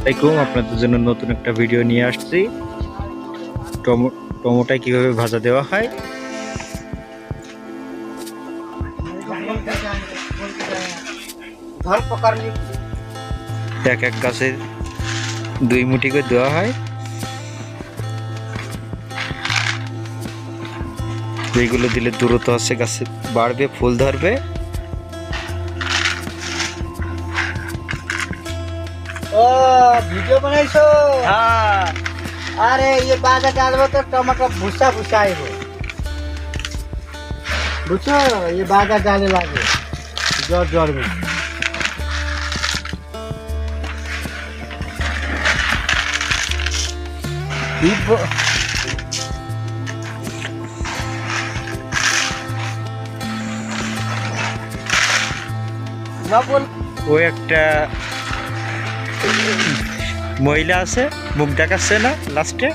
আসসালামাইকুম আপনাদের জন্য নতুন একটা ভিডিও নিয়ে আসছি। টমো টমোটাই কীভাবে ভাজা দেওয়া হয়। এক এক গাছে দুই মুঠি করে দেওয়া হয়। এইগুলো দিলে দূরত্ব আছে গাছে বাড়বে, ফুল ধরবে। ও ভিডিও বানাইছো? হ্যাঁ। আরে ইয়ে বাজার ডালবো তো টমাটো ভুসা ভুসা আইব। বুঝছ? ইয়ে বাজা ডালে লাগে। জ্বর জ্বরবে না বল একটা মহিলা আছে মুখ দেখাচ্ছে না লাস্টে